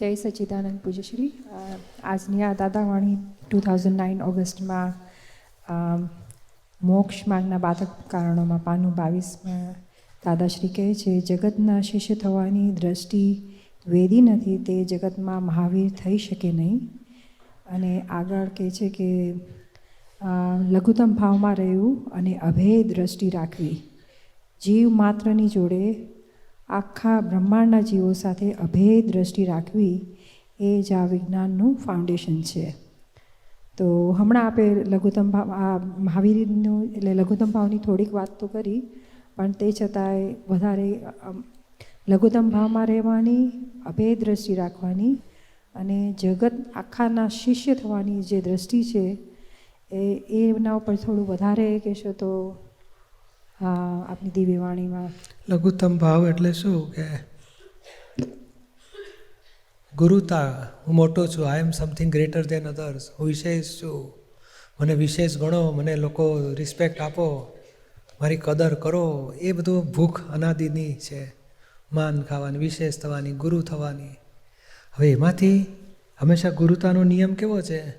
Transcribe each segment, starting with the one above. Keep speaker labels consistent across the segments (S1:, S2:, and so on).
S1: જય સચિદાનંદ પૂજ્યશ્રી આજની આ દાદાવાણી ટુ થાઉઝન્ડ નાઇન ઓગસ્ટમાં મોક્ષ માર્ગના બાધક કારણોમાં પાનું બાવીસમાં દાદાશ્રી કહે છે, જગતના શિષ્ય થવાની દ્રષ્ટિ વેદી નથી, તે જગતમાં મહાવીર થઈ શકે નહીં. અને આગળ કહે છે કે લઘુત્તમ ભાવમાં રહેવું અને અભેય દ્રષ્ટિ રાખવી. જીવ માત્રની જોડે આખા બ્રહ્માંડના જીવો સાથે અભેદ દ્રષ્ટિ રાખવી એ જ આ વિજ્ઞાનનું ફાઉન્ડેશન છે. તો હમણાં આપે લઘુત્તમ ભાવ આ મહાવીરનું, એટલે લઘુત્તમ ભાવની થોડીક વાત તો કરી, પણ તે છતાંય વધારે લઘુત્તમ ભાવમાં રહેવાની, અભેદ દ્રષ્ટિ રાખવાની અને જગત આખાના શિષ્ય થવાની જે દ્રષ્ટિ છે, એ, એના ઉપર થોડું વધારે કહેશો તો આપની દિવ્યવાણીમાં
S2: લઘુત્તમ ભાવ એટલે શું કે ગુરુતા હું મોટો છું I am something greater than others હું વિશેષ છું. મને વિશેષ ગણો, મને લોકો રિસ્પેક્ટ આપો. મારી કદર કરો. એ બધું ભૂખ અનાદિની છે. માન ખાવાની, વિશેષ થવાની, ગુરુ થવાની. હવે એમાંથી હંમેશા ગુરુતાનો નિયમ કેવો છે?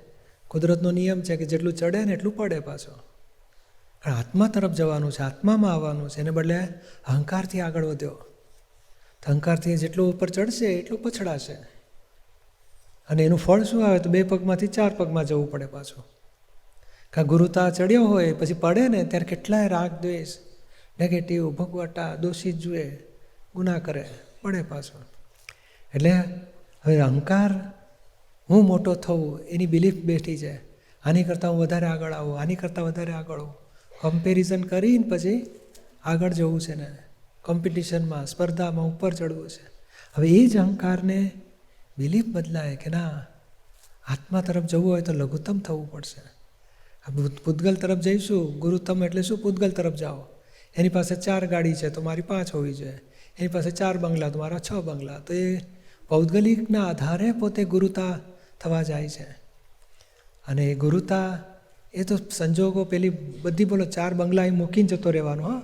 S2: કુદરતનો નિયમ છે કે જેટલું ચડે ને એટલું પડે પાછો. કારણ આત્મા તરફ જવાનું છે, આત્મામાં આવવાનું છે. એને બદલે અહંકારથી આગળ વધ્યો. તો અહંકારથી જેટલું ઉપર ચડશે, એટલું પછડાશે. અને એનું ફળ શું આવે? તો બે પગમાંથી ચાર પગમાં જવું પડે પાછું. કાં ગુરુતા ચડ્યો હોય, પછી પડે ને, ત્યારે કેટલાય રાગ, દ્વેષ નેગેટિવ ભગવટા દોષિત જુએ, ગુના કરે, પડે પાછો. એટલે હવે અહંકાર, હું મોટો થવું, એની બિલીફ બેઠી છે. આની કરતાં હું વધારે આગળ આવું, આની કરતાં વધારે આગળ આવું. કમ્પેરિઝન કરીને પછી આગળ જવું છે ને કોમ્પિટિશનમાં સ્પર્ધામાં ઉપર ચડવું છે. હવે એ જ અહંકારને બિલીફ બદલાય કે ના, આત્મા તરફ જવું હોય તો લઘુત્તમ થવું પડશે. પૂતગલ તરફ જઈશું, ગુરુત્તમ એટલે શું? પૂતગલ તરફ જાઓ. એની પાસે ચાર ગાડી છે તો મારી પાંચ હોવી જોઈએ. એની પાસે ચાર બંગલા તો મારા છ બંગલા. તો એ પૌદ્ગલિકના આધારે પોતે ગુરુતા થવા જાય છે. અને એ ગુરુતા એ તો સંજોગો પેલી બધી બોલો ચાર બંગલા એ મૂકીને જતો રહેવાનો, હા.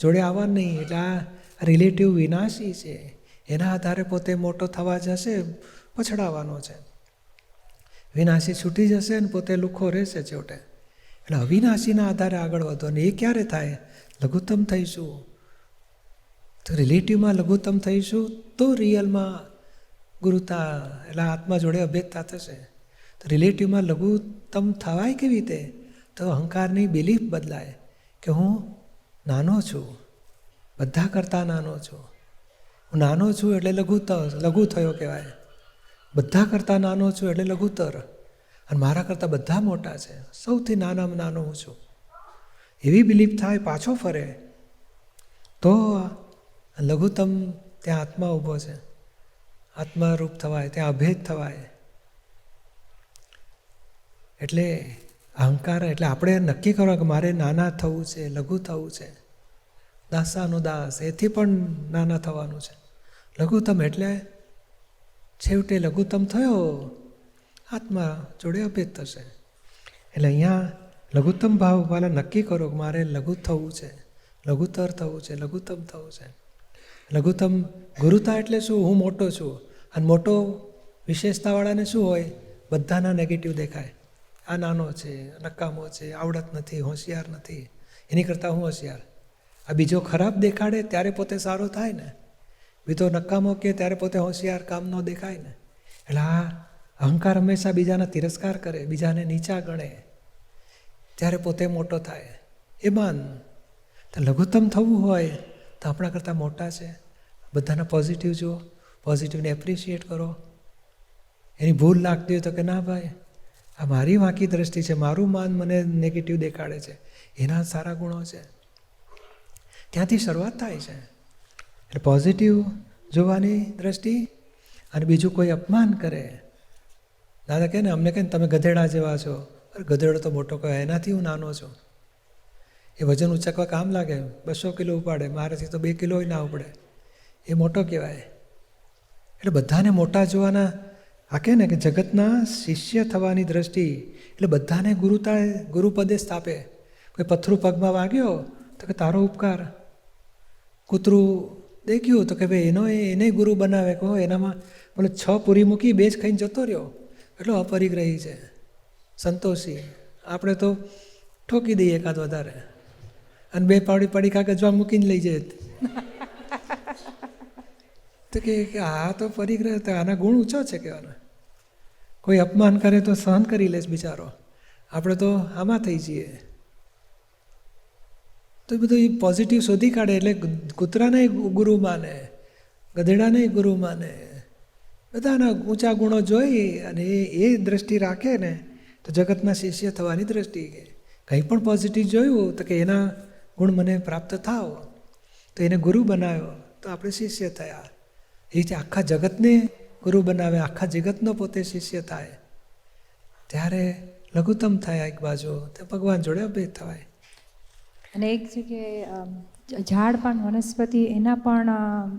S2: જોડે આવવાનું નહીં, એટલે આ રિલેટિવ વિનાશી છે. એના આધારે પોતે મોટો થવા જશે, પછડાવાનો છે. વિનાશી છૂટી જશે ને પોતે લુખો રહેશે છેવટે. એટલે અવિનાશીના આધારે આગળ વધો ને એ ક્યારે થાય? લઘુત્તમ થઈશું. તો રિલેટિવમાં લઘુત્તમ થઈશું, તો રિયલમાં ગુરુતા, એટલે આત્મા જોડે અભેદતા થશે. રિલેટિવમાં લઘુત્તમ થવાય કેવી રીતે? તો અહંકારની બિલીફ બદલાય કે હું નાનો છું. બધા કરતાં નાનો છું. હું નાનો છું એટલે લઘુત્તર લઘુ થયો કહેવાય. બધા કરતાં નાનો છું એટલે લઘુત્તર અને મારા કરતાં બધા મોટા છે. સૌથી નાનામાં નાનો હું છું. એવી બિલીફ થાય પાછો ફરે. તો લઘુત્તમ ત્યાં આત્મા ઊભો છે. આત્મારૂપ થવાય, ત્યાં અભેદ થવાય. એટલે અહંકાર, એટલે આપણે નક્કી કરો કે મારે નાના થવું છે, લઘુ થવું છે. દાસાનો દાસ, એથી પણ નાના થવાનું છે. લઘુત્તમ એટલે છેવટે લઘુત્તમ થયો, આત્મા જોડે અભેદ થશે. એટલે અહીંયા લઘુત્તમ ભાવવાળા નક્કી કરો કે મારે લઘુ થવું છે લઘુત્તર થવું છે, લઘુત્તમ થવું છે. લઘુત્તમ ગુરુતા એટલે શું? હું મોટો છું. અને મોટો વિશેષતાવાળાને શું હોય? બધાના નેગેટિવ દેખાય. આ નાનો છે, નકામો છે, આવડત નથી, હોશિયાર નથી. એની કરતાં હું હોશિયાર. આ બીજો ખરાબ દેખાડે ત્યારે પોતે સારો થાય ને. બીજો નકામો કે ત્યારે પોતે હોશિયાર કામ ન દેખાય ને. એટલે આ અહંકાર હંમેશા બીજાના તિરસ્કાર કરે, બીજાને નીચા ગણે. ત્યારે પોતે મોટો થાય. એ માન. તો લઘુત્તમ થવું હોય તો આપણા કરતાં મોટા છે. બધાના પોઝિટિવ જુઓ પોઝિટિવને એપ્રિશિએટ કરો. એની ભૂલ લાગતી હોય તો કે ના ભાઈ આ મારી વાંકી દ્રષ્ટિ છે, મારું માન મને નેગેટિવ દેખાડે છે, એના સારા ગુણો છે. ત્યાંથી શરૂઆત થાય છે. એટલે પોઝિટિવ જોવાની દ્રષ્ટિ અને બીજું કોઈ અપમાન કરે. દાદા કહે ને, અમને કહે ને, તમે ગધેડા જેવા છો. અરે, ગધેડો તો મોટો કહેવાય એનાથી હું નાનો છું. એ વજન ઉચકવા કામ લાગે, બસો કિલો ઉપાડે, મારાથી તો બે કિલો ના ઉપડે. એ મોટો કહેવાય. એટલે બધાને મોટા જોવાના આ કહે ને કે જગતના શિષ્ય થવાની દ્રષ્ટિ એટલે બધાને ગુરુતા ગુરુપદે સ્થાપે. કોઈ પથ્થરું પગમાં વાગ્યો તો કે તારો ઉપકાર. કૂતરું દેખ્યું તો કે ભાઈ એનો એને ગુરુ બનાવે. કહો એનામાં બોલે છ પૂરી મૂકી બે જ ખાઈને જતો રહ્યો. એટલો અપરિગ્રહી છે. સંતોષી. આપણે તો ઠોકી દઈએ એકાદ વધારે. અને બે પાવડી પડી ખા જવા મૂકીને લઈ જાય તો કે આ તો પરિગ્રહ આના ગુણ ઊંચો છે કહેવાના. કોઈ અપમાન કરે તો સહન કરી લેશ બિચારો. આપણે તો આમાં થઈ જઈએ. તો બધું એ પોઝિટિવ શોધી કાઢે એટલે કૂતરાને ગુરુ માને ગધેડાને ગુરુ માને. બધાના ઊંચા ગુણો જોઈ અને એ એ દ્રષ્ટિ રાખે ને તો જગતના શિષ્ય થવાની દ્રષ્ટિ કંઈ પણ પોઝિટિવ જોયું તો કે એના ગુણ મને પ્રાપ્ત થાવ તો એને ગુરુ બનાવ્યો તો આપણે શિષ્ય થયા. એ રીતે આખા જગતને ગુરુ બનાવે આખા જગતનો પોતે શિષ્ય થાય. ત્યારે લઘુત્તમ થાય એક બાજુ તો ભગવાન જોડે અભેદ થવાય
S1: અને એક જગ્યાએ ઝાડ પણ વનસ્પતિ એના પણ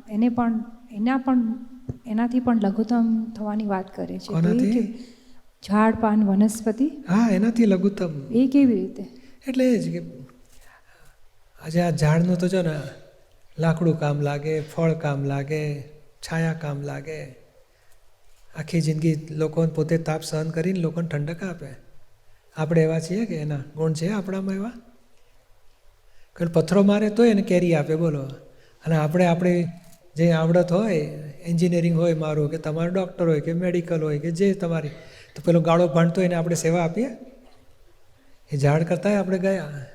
S1: એને પણ એના પણ એનાથી પણ લઘુત્તમ થવાની વાત કરે છે? ઝાડ પાન વનસ્પતિ?
S2: હા એનાથી લઘુત્તમ.
S1: એ કેવી રીતે?
S2: એટલે એ જ કે આજે આ ઝાડનું તો જો ને લાકડું કામ લાગે ફળ કામ લાગે છાયા કામ લાગે આખી જિંદગી લોકોને પોતે તાપ સહન કરીને લોકોને ઠંડક આપે. આપણે એવા છીએ કે એના ગુણ છે આપણામાં એવા? કારણ પથ્થરો મારે તોય એને કેરી આપે, બોલો. અને આપણે આપણી જે આવડત હોય એન્જિનિયરિંગ હોય મારું, કે તમારું ડૉક્ટર હોય, કે મેડિકલ હોય, કે જે તમારી, તો પેલો ગાળો ભણતો એને આપણે સેવા આપીએ? એ ઝાડ કરતાંય આપણે ગયા.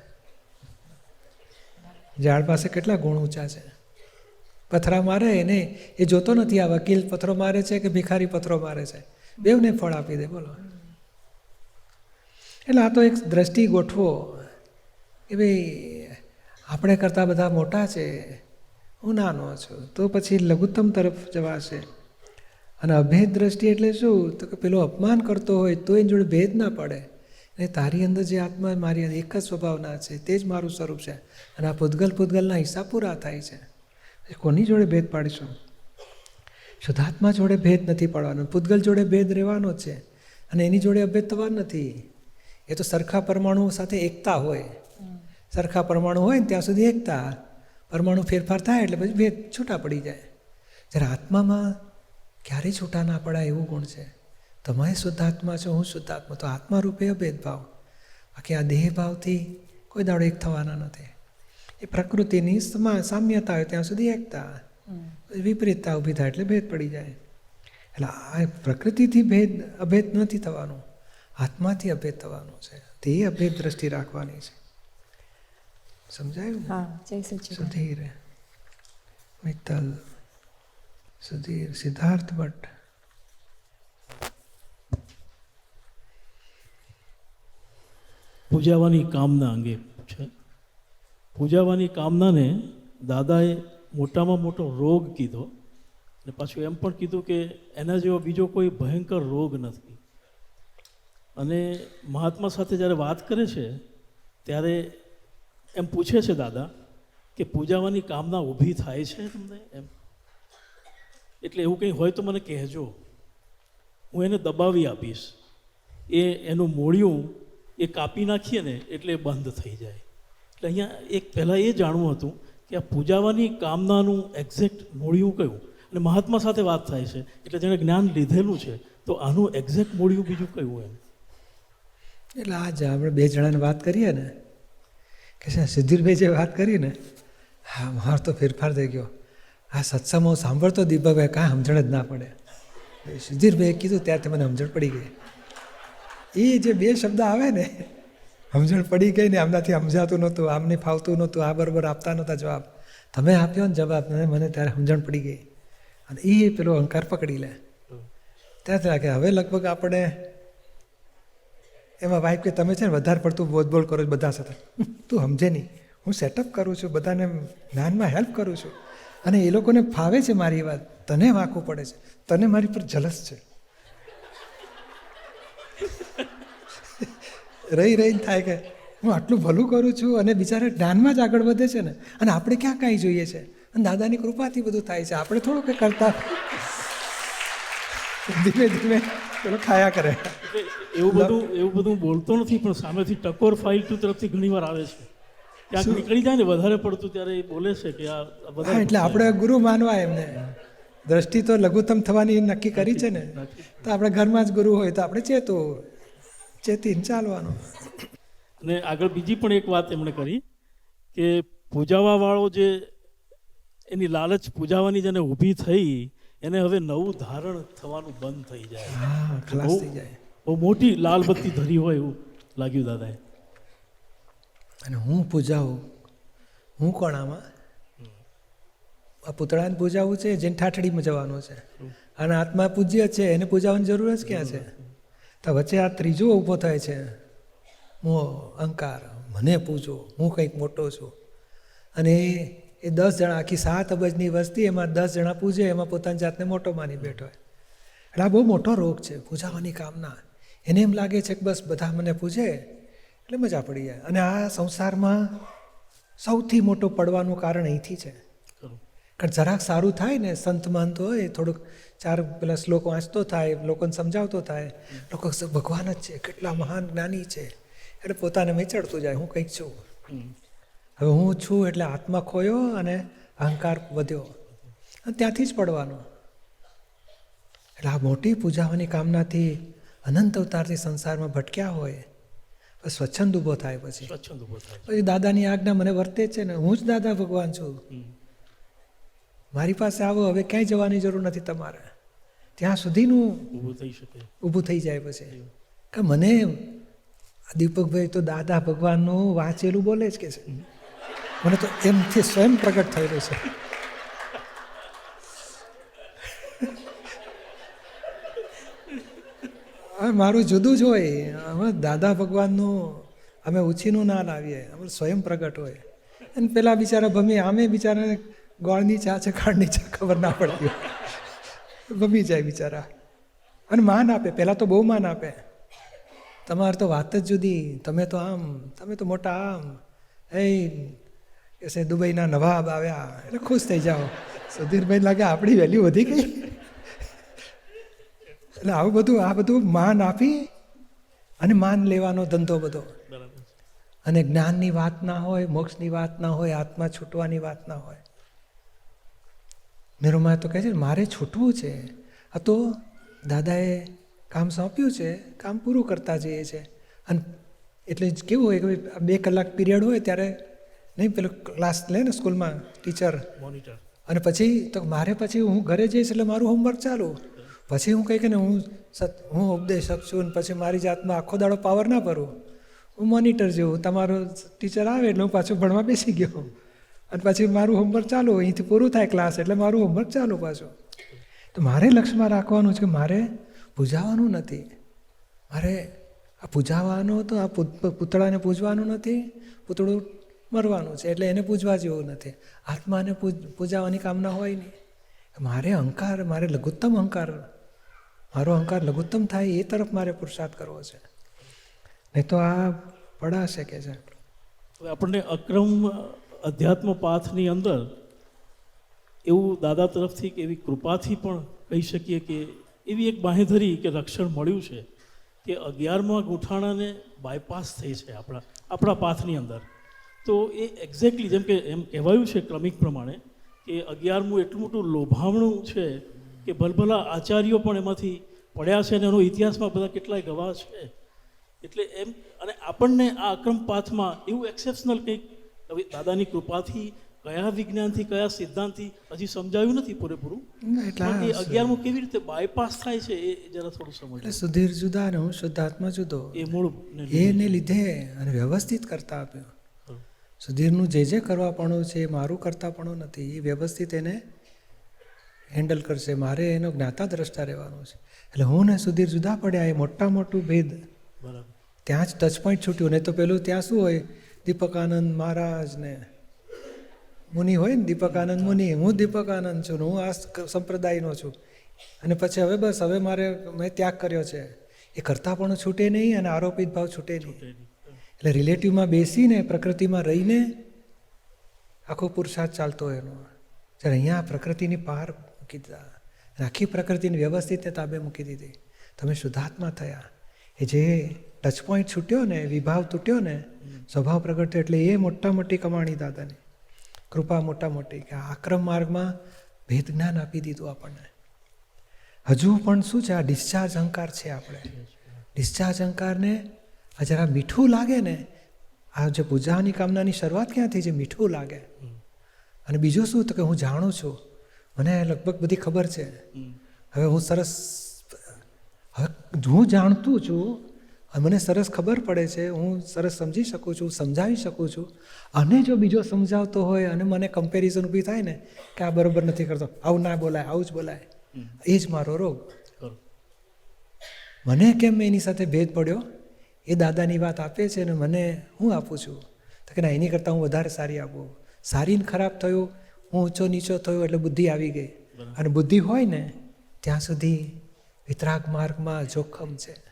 S2: ઝાડ પાસે કેટલા ગુણ ઊંચા છે? પથરા મારે, એને એ જોતો નથી આ વકીલ પથરો મારે છે કે ભિખારી પથરો મારે છે? બેવને ફળ આપી દે, બોલો. એટલે આ તો એક દ્રષ્ટિ ગોઠવો કે ભાઈ આપણે કરતાં બધા મોટા છે, હું નાનો છું, તો પછી લઘુત્તમ તરફ જવાશે અને અભેદ દ્રષ્ટિ એટલે શું? તો કે પેલો અપમાન કરતો હોય તો એની જોડે ભેદ ના પડે. અને તારી અંદર જે આત્મા, મારી એક જ સ્વભાવના છે, તે જ મારું સ્વરૂપ છે. અને આ પૂતગલ પૂતગલના હિસાબ પૂરા થાય છે. એ કોની જોડે ભેદ પાડીશું? શુદ્ધાત્મા જોડે ભેદ નથી પાડવાનો. પૂતગલ જોડે ભેદ રહેવાનો છે. અને એની જોડે અભેદ થવાનો નથી. એ તો સરખા પરમાણુ સાથે એકતા હોય. સરખા પરમાણુ હોય ને ત્યાં સુધી એકતા. પરમાણુ ફેરફાર થાય એટલે પછી ભેદ છૂટા પડી જાય. જ્યારે આત્મામાં ક્યારેય છૂટા ના પડાય એવું ગુણ છે. તમે શુદ્ધાત્મા છો, હું શુદ્ધાત્મા. તો આત્મા રૂપે અભેદભાવ. બાકી આ દેહ ભાવથી કોઈ દાડો એક થવાના નથી. એ પ્રકૃતિની સામ્યતા હોય ત્યાં સુધી એકતા વિપરીતતા ઊભી થાય એટલે ભેદ પડી જાય એટલે આ પ્રકૃતિથી ભેદ અભેદ નથી થવાનો આત્માથી અભેદ થવાનો છે તે અભેદ દ્રષ્ટિ રાખવાની છે સમજાયું
S1: હા જય સચિદાનંદ
S2: સુધીર મિત્તલ સુધીર સિદ્ધાર્થ ભટ્ટ
S3: પૂજાવાની કામના અંગે છે પૂજાવાની કામનાને દાદાએ મોટામાં મોટો રોગ કીધો. અને પાછું એમ પણ કીધું કે એના જેવો બીજો કોઈ ભયંકર રોગ નથી. અને મહાત્મા સાથે જ્યારે વાત કરે છે, ત્યારે એમ પૂછે છે દાદા કે પૂજાવાની કામના ઊભી થાય છે તમને એમ? એટલે એવું કંઈ હોય તો મને કહેજો. હું એને દબાવી આપીશ. એ એનું મોડિયું એ કાપી નાખીએ ને એટલે બંધ થઈ જાય. એટલે અહીંયા એક પહેલાં એ જાણવું હતું કે આ પૂજાવાની કામનાનું એક્ઝેક્ટ મૂળિયું કયું? અને મહાત્મા સાથે વાત થાય છે, એટલે જેણે જ્ઞાન લીધેલું છે, તો આનું એક્ઝેક્ટ મૂળિયું બીજું કયું એમ?
S2: એટલે આ જ આપણે બે જણાને વાત કરીએ ને, કે સિદ્ધિરભાઈ જે વાત કરી ને, હા, મારો તો ફેરફાર થઈ ગયો. આ સત્સંગ હું સાંભળતો દીપકભાઈ, કાંઈ સમજણ જ ના પડે. સુધીરભાઈ કીધું, ત્યારથી મને સમજણ પડી ગઈ. એ જે બે શબ્દ આવે ને સમજણ પડી ગઈ ને આમનાથી સમજાતું નહોતું, આમને ફાવતું નહોતું, આ બરાબર આપતા નહોતા જવાબ. તમે આપ્યો ને જવાબ મને મને ત્યારે સમજણ પડી ગઈ. અને એ પેલો અહંકાર પકડી લે. ત્યાંથી લાગે, હવે લગભગ આપણે એમાં વાઈફ કે તમે છે ને વધારે પડતું બોધબોલ કરો છો બધા સાથે. તું સમજે નહીં. હું સેટઅપ કરું છું, બધાને જ્ઞાનમાં હેલ્પ કરું છું. અને એ લોકોને ફાવે છે મારી વાત. તને વાંકવું પડે છે. તને મારી પર જલસ છે. રહી રહીને થાય કે હું આટલું ભલું કરું છું અને બિચારા જ્ઞાનમાં જ આગળ વધે છે ને. અને આપણે ક્યાં કાંઈ જોઈએ છે? અને દાદાની કૃપાથી બધું થાય છે. આપણે થોડું કંઈ કરતા ધીમે ધીમે પેલો ખાયા કરે.
S3: એવું બધું એવું બધું બોલતો નથી પણ સામેથી ટકોર ફાઇલ ટુ તરફથી ઘણી વાર આવે છે. ક્યાંક નીકળી જાય ને વધારે પડતું ત્યારે એ બોલે છે કે આ બધા
S2: એટલે આપણે ગુરુ માનવા એમને. દ્રષ્ટિ તો લઘુત્તમ થવાની નક્કી કરી છે ને. તો આપણે ઘરમાં જ ગુરુ હોય તો આપણે ચેતવું ચેતીને ચાલવાનું.
S3: અને આગળ બીજી પણ એક વાત એમણે કરી કે પૂજાવા વાળો જે એની લાલચ પૂજાવાની જેને ઊભી થઈ એને હવે નવું ધારણ થવાનું બંધ થઈ જાય.
S2: હા ખલાસ થઈ જાય.
S3: બહુ મોટી લાલ બત્તી ધરી હોય એવું લાગ્યું દાદાએ.
S2: અને હું પૂજાવું? હું કોણ આમાં? આ પૂતળાને પૂજાવું છે જેને ઠાઠડીમાં જવાનું છે. અને આત્મા પૂજ્ય છે એને પૂજાવાની જરૂર જ ક્યાં છે? તો વચ્ચે આ ત્રીજો ઊભો થાય છે. હું અહંકાર, મને પૂજો હું કંઈક મોટો છું. અને એ દસ જણા, આખી સાત અબજની વસ્તી એમાં દસ જણા પૂજે, એમાં પોતાની જાતને મોટો માની બેઠો હોય. એટલે આ બહુ મોટો રોગ છે, પૂજાવાની કામના. એને એમ લાગે છે કે બસ બધા મને પૂજે, એટલે મજા પડી જાય. અને આ સંસારમાં સૌથી મોટો પડવાનું કારણ અહીંથી છે. કારણ જરાક સારું થાય ને સંત માનતો હોય થોડુંક ચાર પેલા શ્લોક વાંચતો થાય લોકોને સમજાવતો થાય. લોકો ભગવાન જ છે કેટલા મહાન જ્ઞાની છે. એટલે પોતાને મેચડતું જાય હું કંઈક છું. હવે હું છું એટલે આત્મા ખોયો અને અહંકાર વધ્યો. અને ત્યાંથી જ પડવાનો. એટલે આ મોટી પૂજાવાની કામનાથી અનંત અવતારથી સંસારમાં ભટક્યા હોય સ્વચ્છંદ ઊભો થાય પછી.
S3: સ્વચ્છંદ ઊભો થાય.
S2: પછી દાદાની આજ્ઞા મને વર્તે છે ને હું જ દાદા ભગવાન છું. મારી પાસે આવો હવે ક્યાંય જવાની જરૂર નથી તમારે. ત્યાં સુધીનું
S3: ઊભું થઈ શકે.
S2: ઊભું થઈ જાય પછી. કે મને દીપકભાઈ તો દાદા ભગવાનનું વાંચેલું બોલે જ કે છે. મને તો એમથી સ્વયં પ્રગટ થયેલું છે. હવે મારું જુદું જ હોય. અમે દાદા ભગવાનનું અમે ઉછીનું ના લાવીએ અમે સ્વયં પ્રગટ હોય. અને પેલા બિચારા ભમી આમે બિચારાને ગોળની ચા છે ખાંડની ચા ખબર ના પડતી ગમી જાય બિચારા. અને માન આપે પહેલાં તો બહુ માન આપે. તમારે તો વાત જ જુદી. તમે તો આમ તમે તો મોટા આમ. એ કે દુબઈના નવાબ આવ્યા. એટલે ખુશ થઈ જાઓ. સુધીરભાઈ લાગે આપણી વેલ્યુ વધી ગઈ. એટલે આવું બધું આ બધું માન આપી અને માન લેવાનો ધંધો બધો. અને જ્ઞાનની વાત ના હોય મોક્ષની વાત ના હોય આત્મા છૂટવાની વાત ના હોય. નિરૂમા તો કહે છે મારે છૂટવું છે. આ તો દાદાએ કામ સોંપ્યું છે કામ પૂરું કરતા જઈએ છે. અને એટલે જ કેવું હોય કે બે કલાક પીરિયડ હોય ત્યારે નહીં પેલું ક્લાસ લે ને સ્કૂલમાં ટીચર.
S3: મોનિટર
S2: અને પછી તો મારે પછી હું ઘરે જઈશ એટલે મારું હોમવર્ક ચાલુ. પછી હું કંઈક કે ને હું સત હું ઉપદેશક છું અને પછી મારી જાતમાં આખો દાડો પાવર ના ભરું. હું મોનિટર જેવું તમારો ટીચર આવે એટલે હું પાછું ભણવા બેસી ગયો. અને પછી મારું હોમવર્ક ચાલુ અહીંથી પૂરું થાય ક્લાસ એટલે મારું હોમવર્ક ચાલુ પાછું. તો મારે લક્ષ્યમાં રાખવાનું છે કે મારે પૂજાવાનું નથી. મારે આ પૂજાવાનો તો આ પૂતળાને પૂજવાનું નથી, પૂતળું મરવાનું છે, એટલે એને પૂજવા જેવું નથી. આત્માને પૂજ, પૂજાવાની કામના હોય નહીં. મારે અહંકાર, મારે લઘુત્તમ અહંકાર, મારો અહંકાર લઘુત્તમ થાય એ તરફ મારે પુરુષાર્થ કરવો છે. નહીં તો આ પડાશે કે છે?
S3: આપણને અક્રમ અધ્યાત્મ પાથની અંદર એવું દાદા તરફથી કે એવી કૃપાથી પણ કહી શકીએ કે એવી એક બાંહેધરી કે રક્ષણ મળ્યું છે કે અગિયારમાં ગોઠાણાને બાયપાસ થઈ છે આપણા આપણા પાથની અંદર. તો એ એક્ઝેક્ટલી જેમ કે, એમ કહેવાયું છે ક્રમિક પ્રમાણે કે અગિયારમું એટલું મોટું લોભામણું છે કે ભલભલા આચાર્યો પણ એમાંથી પડ્યા છે અને એનો ઇતિહાસમાં બધા કેટલાય ગવાહ છે. એટલે એમ, અને આપણને આ અક્રમ પાથમાં એવું એક્સેપ્શનલ કંઈક હવે દાદાની કૃપાથી કયા વિજ્ઞાનથી કયા સિદ્ધાંતથી હજી સમજાયું નથી પૂરેપૂરું.
S2: એટલે
S3: અગિયારમું કેવી રીતે બાયપાસ થાય છે એ જરા થોડું સમજ
S2: એટલે સુધીર જુદા ને હું શુદ્ધાત્મા જુદો.
S3: એ મૂળ.
S2: એને લીધે અને વ્યવસ્થિત કરતા આપ્યો. સુધીરનું જે જે કરવાપણું છે એ મારું કરતાપણું નથી એ વ્યવસ્થિત એને હેન્ડલ કરશે. મારે એનો જ્ઞાતા દ્રષ્ટા રહેવાનું છે. એટલે હું ને સુધીર જુદા પડ્યા એ મોટા મોટું ભેદ.
S3: બરાબર.
S2: ત્યાં જ ટચ પોઈન્ટ છૂટ્યું. નહીં તો પેલું ત્યાં શું હોય? દીપકાનંદ મહારાજને. મુનિ હોય ને દીપકાનંદ મુનિ. હું દીપકાનંદ છું હું આ સંપ્રદાયનો છું. અને પછી હવે બસ હવે મારે મેં ત્યાગ કર્યો છે. એ કરતા પણ છૂટે નહીં અને આરોપિત ભાવ છૂટે નહીં. એટલે રિલેટિવમાં બેસીને પ્રકૃતિમાં રહીને આખો પુરુષાર્થ ચાલતો હોય એનો. જ્યારે અહીંયા પ્રકૃતિની પાર મૂકી દીધા. આખી પ્રકૃતિને વ્યવસ્થિત તાબે મૂકી દીધી. તમે શુદ્ધાત્મા થયા. એ જે ટચ પોઈન્ટ છૂટ્યો ને વિભાવ તૂટ્યો ને સ્વભાવ પ્રગટ થયો એટલે એ મોટા મોટી કમાણી દાદાની. કૃપા મોટા મોટી કે આક્રમ માર્ગમાં ભેદ જ્ઞાન આપી દીધું આપણને. હજુ પણ શું છે? આ ડિસ્ચાર્જ અહંકાર છે આપણે. ડિસ્ચાર્જ અહંકારને આ જરા મીઠું લાગે ને આ જે પૂજાની કામનાની શરૂઆત ક્યાંથી છે? મીઠું લાગે. અને બીજું શું? તો કે હું જાણું છું. મને લગભગ બધી ખબર છે. હવે હું સરસ હવે હું જાણતું છું મને સરસ ખબર પડે છે હું સરસ સમજી શકું છું સમજાવી શકું છું. અને જો બીજો સમજાવતો હોય અને મને કમ્પેરિઝન ઊભી થાય ને કે આ બરોબર નથી કરતો આવું ના બોલાય આવું જ બોલાય. એ જ મારો રોગ. મને કેમ એની સાથે ભેદ પડ્યો? એ દાદાની વાત આપે છે ને મને હું આપું છું? તો કે ના એની કરતાં હું વધારે સારી આપું. સારી ને ખરાબ થયું હું ઊંચો નીચો થયો એટલે બુદ્ધિ આવી ગઈ. અને બુદ્ધિ હોય ને ત્યાં સુધી વિતરાગ માર્ગમાં જોખમ છે.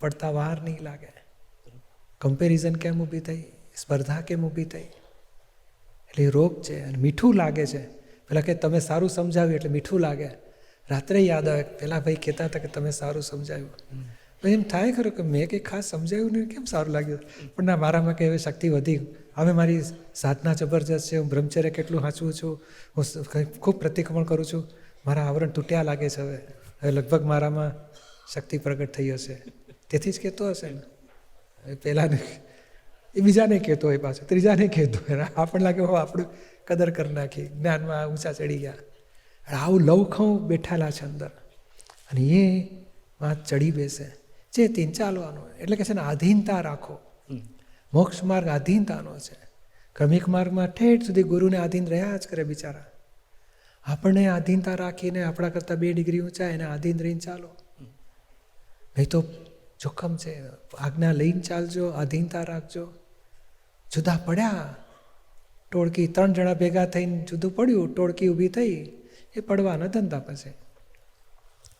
S2: પડતા વાર નહીં લાગે. કમ્પેરિઝન કેમ ઊભી થઈ? સ્પર્ધા કેમ ઊભી થઈ? એટલે એ રોગ છે અને મીઠું લાગે છે. પેલા કે તમે સારું સમજાવ્યું એટલે મીઠું લાગે. રાત્રે યાદ આવે પેલા ભાઈ કહેતા હતા કે તમે સારું સમજાવ્યું. એમ થાય ખરું કે મેં કંઈ ખાસ સમજાવ્યું નહીં, કેમ સારું લાગ્યું? પણ ના, મારામાં કે હવે શક્તિ વધી. હવે મારી સાધના જબરજસ્ત છે, હું બ્રહ્મચર્ય કેટલું વાંચું છું, હું ખૂબ પ્રતિક્રમણ કરું છું. મારા આવરણ તૂટ્યા લાગે છે હવે. હવે લગભગ મારામાં શક્તિ પ્રગટ થઈ હશે. તેથી જ કહેતો હશે ને. પહેલાંને પહેલાં એ બીજાને કહેતો હોય પાછો ત્રીજાને કહેતો હોય. આપણને લાગે હો આપણું કદર કરી નાખી જ્ઞાનમાં ઊંચા ચડી ગયા. આવું લવખં બેઠેલા છે અંદર. અને એ વાત ચડી બેસે. જે તીન ચાલવાનો એટલે કે છે ને આધીનતા રાખો. મોક્ષ માર્ગ આધીનતાનો છે. ક્રમિક માર્ગમાં ઠેઠ સુધી ગુરુને આધીન રહ્યા જ કરે બિચારા. આપણને આધીનતા રાખીને આપણા કરતાં બે ડિગ્રી ઊંચા એને આધીન રહીને ચાલો. નહીં તો જોખમ છે. આજ્ઞા લઈને ચાલજો આધીનતા રાખજો. જુદા પડ્યા. ટોળકી ત્રણ જણા ભેગા થઈને જુદું પડ્યું. ટોળકી ઊભી થઈ. એ પડવાના ધંધા પછી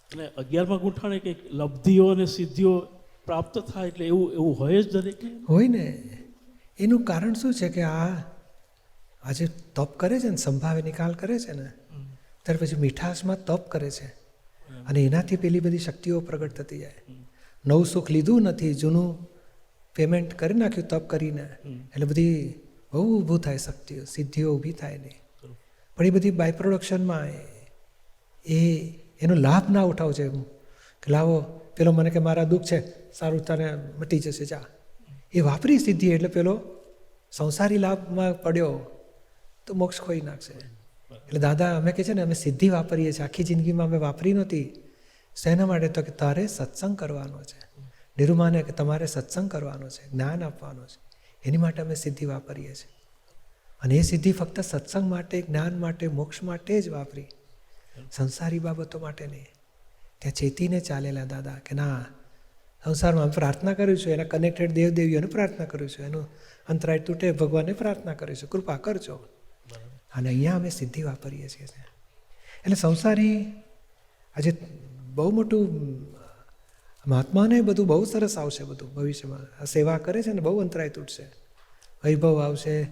S3: એટલે અગિયારમાં ગુંઠાણે કે લબ્ધિઓ અને સિદ્ધિઓ પ્રાપ્ત થાય એટલે એવું એવું હોય જ દરેક?
S2: હોય ને. એનું કારણ શું છે કે આ આજે તપ કરે છે ને સંભાવે નિકાલ કરે છે ને ત્યાર પછી મીઠાશમાં તપ કરે છે. અને એનાથી પેલી બધી શક્તિઓ પ્રગટ થતી જાય. નવું સુખ લીધું નથી જૂનું પેમેન્ટ કરી નાખ્યું તપ કરીને. એટલે બધી બહુ ઊભું થાય શક્તિઓ સિદ્ધિઓ ઊભી થાય નહીં પણ એ બધી બાય પ્રોડક્શનમાં એ એનો લાભ ના ઉઠાવજો એમ. કે લાવો પેલો મને કે મારા દુઃખ છે સારું તને મટી જશે જા. એ વાપરી સિદ્ધિ એટલે પેલો સંસારી લાભમાં પડ્યો તો મોક્ષ ખોઈ નાખશે. એટલે દાદા અમે કે છે ને અમે સિદ્ધિ વાપરીએ છીએ. આખી જિંદગીમાં અમે વાપરી નહોતી. શેના માટે તો કે તારે સત્સંગ કરવાનો છે. નિરૂમાને કે તમારે સત્સંગ કરવાનો છે જ્ઞાન આપવાનું છે. એની માટે અમે સિદ્ધિ વાપરીએ છીએ. અને એ સિદ્ધિ ફક્ત સત્સંગ માટે જ્ઞાન માટે મોક્ષ માટે જ વાપરી. સંસારી બાબતો માટે નહીં. ત્યાં ચેતીને ચાલેલા દાદા કે ના સંસારમાં પ્રાર્થના કરું છું એના કનેક્ટેડ દેવદેવીઓને પ્રાર્થના કરું છું એનું અંતરાય તૂટે ભગવાનને પ્રાર્થના કરીશું કૃપા કરજો. અને અહીંયા અમે સિદ્ધિ વાપરીએ છીએ. એટલે સંસારી આજે બહુ મોટું મહાત્માને બધું બહુ સરસ આવશે બધું ભવિષ્યમાં. આ સેવા કરે છે ને બહુ અંતરાય તૂટશે. વૈભવ આવશે,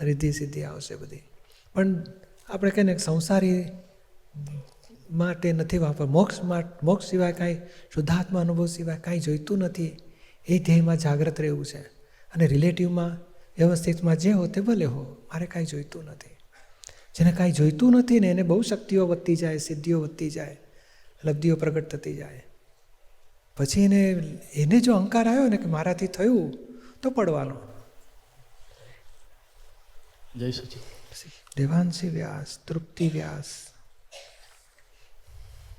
S2: રિદ્ધિ સિદ્ધિ આવશે બધી. પણ આપણે કહીએ ને સંસારી માટે નથી વાપર, મોક્ષ મોક્ષ સિવાય કાંઈ, શુદ્ધાત્મા અનુભવ સિવાય કાંઈ જોઈતું નથી. એ ધ્યેયમાં જાગ્રત રહેવું છે. અને રિલેટિવમાં, વ્યવસ્થિતમાં જે હો તે ભલે હો, મારે કાંઈ જોઈતું નથી. જેને કાંઈ જોઈતું નથી ને એને બહુ શક્તિઓ વધતી જાય, સિદ્ધિઓ વધતી જાય. લબ્ધિઓ પ્રગટ થતી જાય પછી એને એને જો અહંકાર આવ્યો ને કે મારાથી થયું તો પડવાનો
S3: જય સચિન
S2: દેવાંશી વ્યાસ તૃપ્તિ વ્યાસ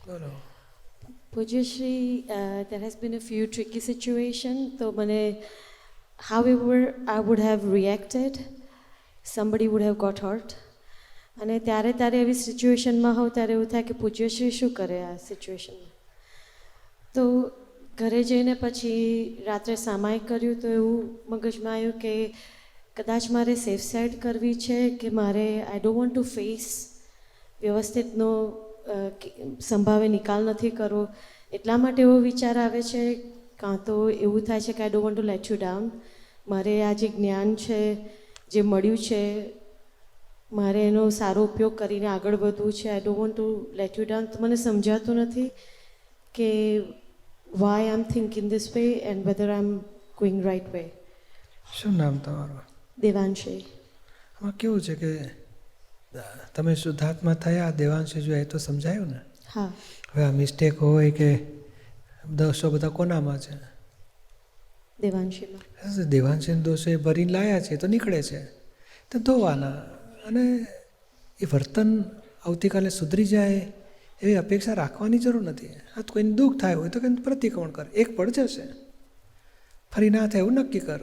S2: બોલો
S4: Pujyashri, uh, there has been a few tricky situation. So, મને, however, I would have reacted, somebody would have got hurt. અને ત્યારે ત્યારે એવી સિચ્યુએશનમાં હોઉં ત્યારે એવું થાય કે પૂજ્યશ્રી શું કરે આ સિચ્યુએશનમાં? તો ઘરે જઈને પછી રાત્રે સામાયિક કર્યું તો એવું મગજમાં આવ્યું કે કદાચ મારે સેફ સાઈડ કરવી છે કે મારે I don't want to face વ્યવસ્થિતનો સંભાવે નિકાલ નથી કરવો. એટલા માટે એવો વિચાર આવે છે, કાં તો એવું થાય છે કે I don't want to let you down મારે આ જે જ્ઞાન છે, જે મળ્યું છે મારે એનો સારો ઉપયોગ કરીને આગળ વધવું છે. I don't want to let you down મને સમજાતું નથી કે why I am thinking this way and whether I am going right way
S2: શું નામ તમારું?
S4: દેવાંશી
S2: આમાં કેવું છે કે તમે શુદ્ધાત્મા થયા દેવાંશી જો એ તો સમજાયું ને?
S4: હા.
S2: હવે આ મિસ્ટેક હોય કે દોષો બધા કોનામાં છે?
S4: દેવાંશીમાં
S2: દેવાંશીને દોષો એ ભરીને લાયા છે તો નીકળે છે. તો ધોવાના. અને એ વર્તન આવતીકાલે સુધરી જાય એવી અપેક્ષા રાખવાની જરૂર નથી. આ કોઈને દુઃખ થાય હોય તો કંઈ પ્રતિક્રમણ કર. એક પડ જશે. ફરી ના થાય એવું નક્કી કર.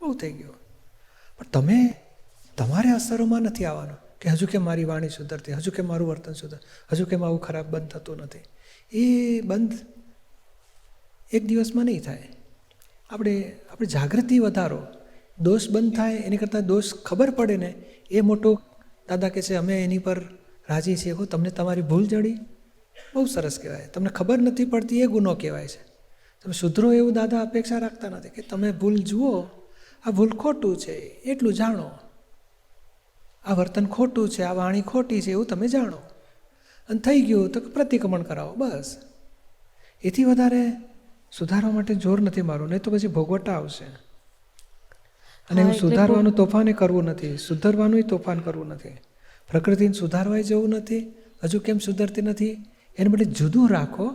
S2: બહુ થઈ ગયું. પણ તમે તમારે અસરોમાં નથી આવવાનું કે હજુ કે મારી વાણી સુધરતી, હજુ કે મારું વર્તન સુધર, હજુ કે મારું ખરાબ બંધ થતું નથી. એ બંધ એક દિવસમાં નહીં થાય. આપણે આપણે જાગૃતિ વધારો. દોષ બંધ થાય, એની કરતાં દોષ ખબર પડે ને એ મોટું દાદા કહે છે, અમે એની પર રાજી છીએ. હો તમને તમારી ભૂલ જડી? બહુ સરસ કહેવાય. તમને ખબર નથી પડતી, એ ગુનો કહેવાય છે. તમે સુધરો એવું દાદા અપેક્ષા રાખતા નથી કે તમે ભૂલ જુઓ. આ ભૂલ ખોટું છે, એટલું જાણો. આ વર્તન ખોટું છે, આ વાણી ખોટી છે, એવું તમે જાણો. અને થઈ ગયું તો પ્રતિક્રમણ કરાવો, બસ. એથી વધારે સુધારવા માટે જોર નથી મારું નહીં તો પછી ભોગવટા આવશે. અને
S4: હા,
S2: સુધારવાનું તોફાને કરવું નથી. સુધારવાનું તોફાન કરવું નથી. પ્રકૃતિને સુધારવાય જવું નથી. હજુ કેમ સુધરતી નથી? એને માટે જુદું રાખો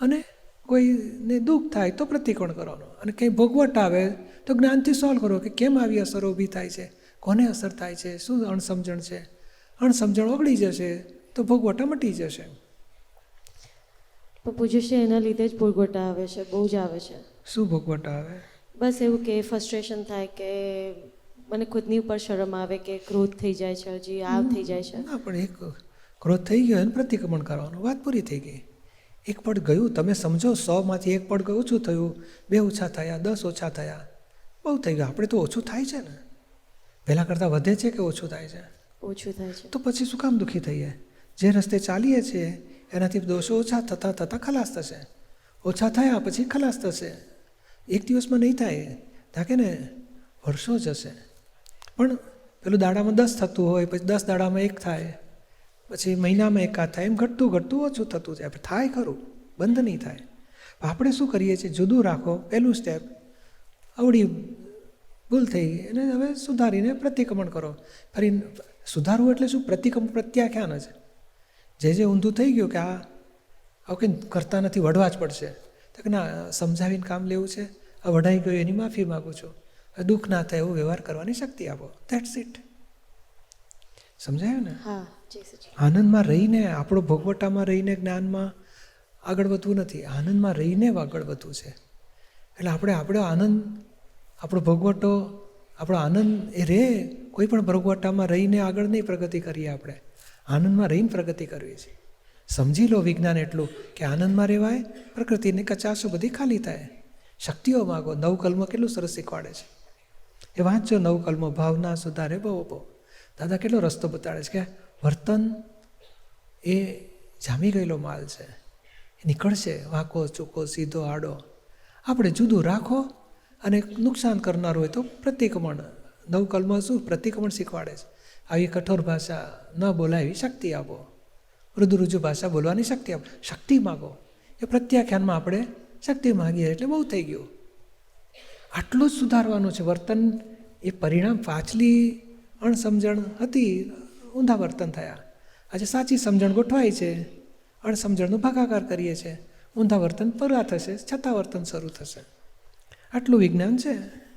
S2: અને કોઈને દુઃખ થાય તો પ્રતિકોણ કરવાનો. અને કંઈ ભોગવટ આવે તો જ્ઞાનથી સોલ્વ કરો કે કેમ આવી અસરો ઊભી થાય છે? કોને અસર થાય છે? શું અણસમજણ છે? અણસમજણ ઓગળી જશે તો ભોગવટા મટી જશે.
S4: પૂજ્ય છે એના લીધે જ ભોગવટા આવે છે. બહુ જ આવે છે.
S2: શું ભોગવટા આવે?
S4: બસ એવું કે ફ્રસ્ટ્રેશન થાય કે મને ખુદની ઉપર શરમ આવે કે ક્રોધ થઈ જાય છે હજી આવ થઈ જાય છે.
S2: ના પણ એક ક્રોધ થઈ ગયો એને પ્રતિક્રમણ કરવાનું વાત પૂરી થઈ ગઈ. એક પડ ગયું તમે સમજો સોમાંથી એક પડ ઓછું થયું. બે ઓછા થયા દસ ઓછા થયા. બહુ થઈ ગયું આપણે તો ઓછું થાય છે ને. પહેલાં કરતાં વધે છે કે ઓછું થાય છે?
S4: ઓછું થાય છે.
S2: તો પછી શું કામ દુઃખી થઈએ? જે રસ્તે ચાલીએ છીએ એનાથી દોષો ઓછા થતાં થતાં ખલાસ થશે. ઓછા થયા પછી ખલાસ થશે. એક દિવસમાં નહીં થાય. થાકે ને, વર્ષો જશે. પણ પેલું દાડામાં દસ થતું હોય, પછી દસ દાડામાં એક થાય, પછી મહિનામાં એકાદ થાય, એમ ઘટતું ઘટતું ઓછું થતું જાય. થાય ખરું, બંધ નહીં થાય. આપણે શું કરીએ છીએ? જુદું રાખો. પહેલું સ્ટેપ આવડી ભૂલ થઈ અને હવે સુધારીને પ્રતિક્રમણ કરો. ફરી સુધારવું એટલે શું? પ્રતિક્રમણ પ્રત્યાખ્યાન જ. જે જે ઊંધું થઈ ગયું કે આ, આવું કંઈ કરતા નથી, વઢવા જ પડશે. તો કે ના, સમજાવીને કામ લેવું છે. આ વઢાઈ ગયું એની માફી માગું છું. દુઃખ ના થાય એવો વ્યવહાર કરવાની શક્તિ આપો. ધેટ્સ ઇટ સમજાયું ને?
S4: હા
S2: આનંદમાં રહીને આપણો ભોગવટામાં રહીને જ્ઞાનમાં આગળ વધવું નથી. આનંદમાં રહીને આગળ વધવું છે. એટલે આપણે આપણો આનંદ આપણો ભોગવટો આપણો આનંદ એ રહે કોઈ પણ ભોગવટામાં રહીને આગળ નહીં પ્રગતિ કરીએ આપણે. આનંદમાં રહીને પ્રગતિ કરવી છે. સમજી લો વિજ્ઞાન એટલું કે આનંદમાં રહેવાય પ્રકૃતિની કચાશો બધી ખાલી થાય. શક્તિઓ માગો નવકલ્મ કેટલું સરસ શીખવાડે છે. એ વાંચજો નવકલ્મ ભાવના સુધારે, બહુ બહુ. દાદા, કેટલો રસ્તો બતાડે છે કે વર્તન એ જામી ગયેલો માલ છે. એ નીકળશે, વાંકો, ચૂકો, સીધો આડો. આપણે જુદું રાખો અને નુકસાન કરનાર હોય તો પ્રતિક્રમણ. નવકલ્મ શું? પ્રતિક્રમણ શીખવાડે છે. આવી કઠોર ભાષા ન બોલાવી શક્તિ આપો. મૃદુરુજુ ભાષા બોલવાની શક્તિ આપો. શક્તિ માગો. એ પ્રત્યાખ્યાનમાં આપણે શક્તિ માગીએ એટલે બહુ થઈ ગયું. આટલું જ સુધારવાનું છે. વર્તન એ પરિણામ પાછલી અણસમજણ હતી. ઊંધા વર્તન થયા. આજે સાચી સમજણ ગોઠવાય છે. અણસમજણનો ભાગાકાર કરીએ છીએ ઊંધા વર્તન પૂરા થશે. છતાં વર્તન શરૂ થશે. આટલું વિજ્ઞાન છે.